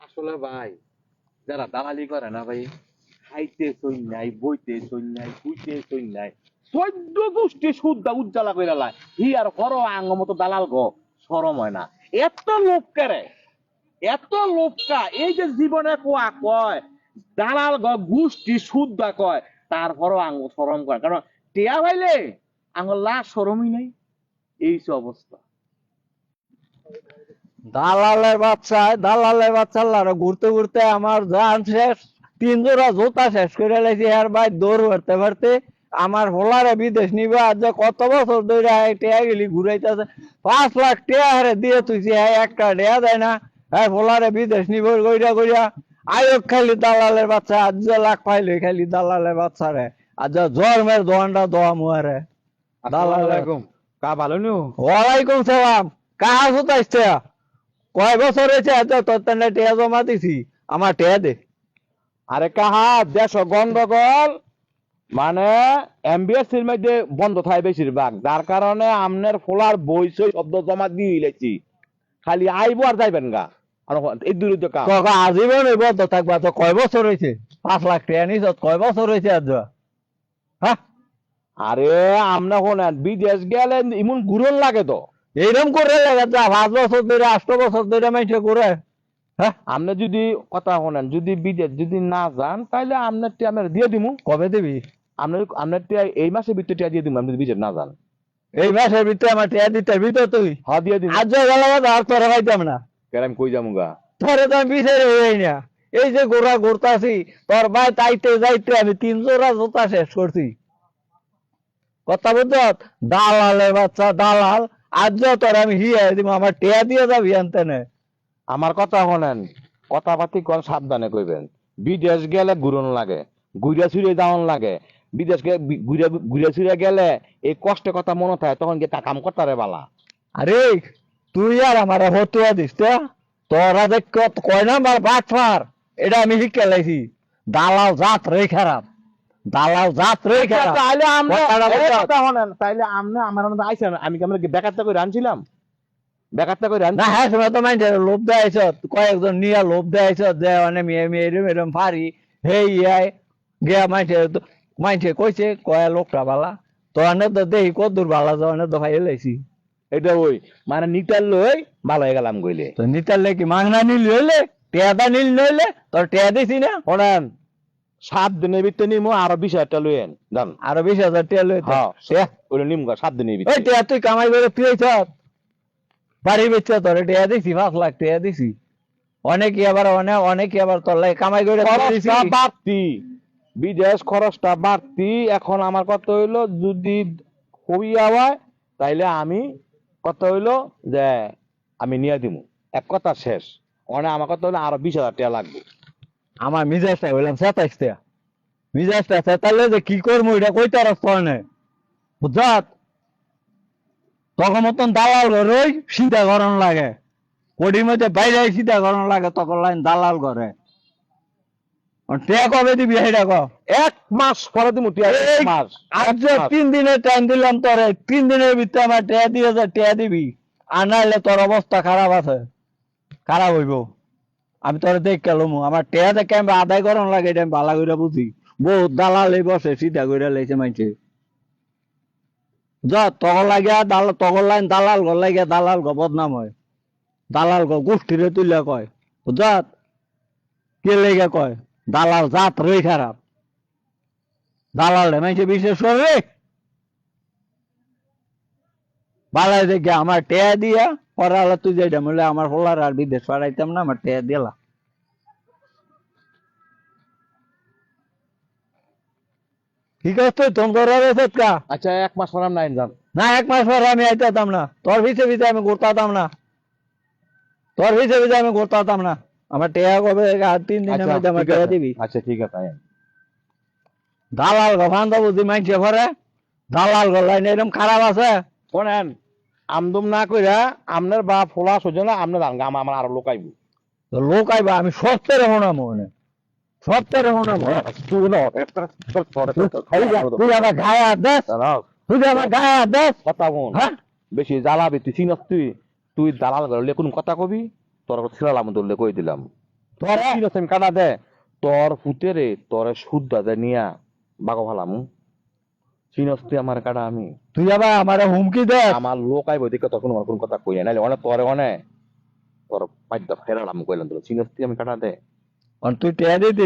আসলে ভাই, যারা দালালি করে না ভাই, খাইতে নাই, বইতে নাই নাই চোদ্দ গোষ্ঠী উজ্জ্বলা করে লাই হি আর আঙ্গ মতো দালাল গো সরম হয় না। এত লোক করে? এত লোকটা এই যে জীবনে কোয়া কয়, দালাল গ, গোষ্ঠী শুদ্ধা কয়, তারপরও আঙ্গ সরম করে। কারণ টিয়া ভাইলে আঙ্গ লাশ সরমই নাই। এই অবস্থা। দালালের বাচ্চা দালালের বাচ্চা আল্লাহর ঘুরতে ঘুরতে আমার জান শেষ তিন জোড়া জুতা শেষ করে লাইছি আর ভাই দৌড় মারতে মারতে আমার হোলারে বিদেশ নিবে আজ যে কত বছর ধরে টেয়া গেলি ঘুরাইতেছে পাঁচ লাখ টেয়া হারে দিয়ে তুইছি হ্যাঁ একটা টেয়া দেয় না হ্যাঁ হোলারে বিদেশ নিব গইরা গইরা আয়োগ খালি দালালের বাচ্চা আজ যে লাখ পাইলে খালি দালালের বাচ্চা রে আর যে জ্বর মের দোয়ানটা দোয়া মুয়ারে। আলাইকুম। কা ভালো নিও ওয়ালাইকুম সালাম। কাহা সুতাইছে কয় বছর হয়েছে এত তোর তেনে টেয়া জমা দিছি? আমার টেয়া দে। আরে কাহা দেশ গন্ডগোল। মানে এমবিএস এর মধ্যে বন্ধ থাকে বেশিরভাগ। যার কারণে আমনের ফোলার বই সই শব্দ জমা দিয়ে লেছি খালি আইব আর যাইবেন গা। আর এই দূর কা। ককা আজীবন বদ্ধ থাকবা। তো কয় বছর হয়েছে? পাঁচ লাখ টেয়া নিছ কয় বছর হয়েছে আজ? হ্যাঁ? আরে আমনা শোনেন বিদেশ গেলে ইমন ঘুরন লাগে তো। এইরকম করে পাঁচ বছর ধরে আষ্ট বছর ধরে মাইছে করে হ্যাঁ আপনি যদি কথা শোনেন যদি বিদেশ যদি না যান তাহলে আপনার টিয়া আমি দিয়ে দিমু। কবে দিবি? আপনার আপনার টিয়া এই মাসের ভিতরে টিয়া দিয়ে দিমু আপনি যদি বিদেশ না যান। এই মাসের ভিতরে আমার টেয়া দিতে ভিতর তুই। হ্যাঁ দিয়ে দিমু। আজ গেল আর তোরা পাইতাম না। কেন আমি কই যামু গা? তোরে তো আমি বিচারে হই না। এই যে গোড়া ঘুরতাছি তোর ভাই তাইতে যাইতে আমি তিন জোড়া জুতা শেষ করছি। কথা বুঝত? দালালের বাচ্চা দালাল। আজ তোর আমি হিয়া দিব আমার টেয়া দিয়ে যাবি আনতে নে আমার কথা শোনেন কথাবার্তি কোন সাবধানে কইবেন। বিদেশ গেলে ঘুরন লাগে ঘুরে ফিরে যাওয়ান লাগে। বিদেশ ঘুরে ঘুরে ফিরে গেলে এই কষ্টের কথা মনে থাকে তখন গিয়ে তা কাম করতে রে বালা। আরে তুই আর আমার হতুয়া দিস তো তোরা দেখ কয় নাম্বার বাট মার এটা আমি শিক্ষা লাইছি। দালাল জাত রে খারাপ। দালাল জাত তাহলে আমরা কথা আমার মধ্যে আইছেন আমি কি আমরা বেকারটা করে আনছিলাম? বেকারটা করে আনছি না হ্যাঁ সময় তো মাইন্ডে লোভ দেয়াইছ কয়েকজন নিয়া লোভ যে মানে মেয়ে মেয়ে এরম এরম পারি হে ইয়াই গিয়া মাইন্ডে মাইন্ডে কইছে কয়া লোকটা বালা তো আনে তো দেহি কত দূর বালা যাও আনে তো ভাই লাইছি এটা ওই মানে নিটার লই ভালো হয়ে গেলাম কইলে। তো নিতালে কি মাংনা নিল হইলে টেয়াদা নিল নইলে তোর টেয়া দিছি না? শোনেন সাত দিনের ভিতরে নিমু আরও বিশ হাজার টাকা লইয়েন জান আরও বিশ হাজার টেয়া লইতে হ্যাঁ টেয়া ওটা নিমু গা, সাত দিনের ওই ভিতরে টেয়া তুই কামাই করে তুই হইছ বাড়ি বেচছে তোর টেয়া দিছি পাঁচ লাখ টেয়া দিছি। অনেকে আবার অনেক অনেকে আবার তোর লাগে কামাই করে বাড়তি। বিদেশ খরচটা বাড়তি। এখন আমার কথা হইল? যদি হইয়া হয় তাইলে আমি কথা হইল? যে আমি নিয়ে দিমু। এক কথা শেষ। মানে আমার কথা হইল? আরও বিশ হাজার টাকা লাগবে। আমার মিজাজটা হইলাম সাতাইশ টাকা। মিজাজটা সেতালে যে কি করব এটা কইতে রাস্তা নেই। বুঝাত তখন মতন দালাল ঘরে ওই সিধা গরম লাগে। কোটির মধ্যে বাইরে সিধা গরম লাগে তখন লাইন দালাল ঘরে। কবে দিবি সেটা ক? এক মাস পরে এই মাস। আজ তিন দিনের টাইম দিলাম তোরে তিন দিনের ভিতরে আমার টেয়া দিয়ে যা টেয়া দিবি। আর নাহলে তোর অবস্থা খারাপ আছে। খারাপ হইব। আমি তোরে দেখ কেলমু আমার টেয়া দেখে আমি আদায় গরম লাগে, এটা আমি ভালো করে বুঝি। বহুত দালাল বসে, সিধা করে লাইছে মাইছে। যা তখন লাগিয়া দাল তখন লাইন দালাল ঘর লাগিয়া দালাল ঘর বদনাম হয়। দালাল ঘর গোষ্ঠীরে তুলে কয়। বুঝাত কে লেগে কয়? দালাল জাত রে খারাপ। দালাল মাইছে বিশেষ করে। বালাই দেখে আমার টেয়া দিয়া আলা তুই যেটা বলে আমার হোলার আর বিদেশ পাঠাইতাম না আমার টেয়া দিলা। ঠিক আছে তোমার রেছে কা আচ্ছা এক মাস পর নাই যান না এক মাস পরে আমি আইতাম না। তোর ভিসে ভিসে আমি ঘুরতাম না। তোর ভিসে ভিসে আমি ঘুরতাম না। আমার টেয়া কবে আর তিন দিনের আচ্ছা, মধ্যে আমার দিবি। আচ্ছা ঠিক আছে দালাল তো বুঝি মাইছে ভরে দালাল এরকম খারাপ আছে? শোনেন আমদম না কইরা আপনার বা ফোলা সজন আপনার আমার আমার আরও লোক আইব। লোক আইবা আমি সত্যের হনাম মনে। সত্যের হনাম তুই আমার গায়ে হাত তুই আমার গায়ে হাত কথা বল। হ্যাঁ? বেশি জ্বালাবি তুই চিনস তুই? তুই দালাল গেলে কোন কথা কবি? তোর ছিলাম ধরলে কই দিলাম? তোর চিনস আমি কাটা দে। তোর ফুটেরে তোর শুদ্ধ দে নিয়া বাগো ভালাম। চিনস তুই আমার কাটা আমি। তুই আবার আমার হুমকি দে। আমার লোক আইব দেখে তখন আমার কোন কথা কই নাইলে অনেক তোরে অনেক তোর পাদ্য ফেরালাম কইলাম তোর চিনস তুই আমি কাটা দে। তুই টেয়া দিতি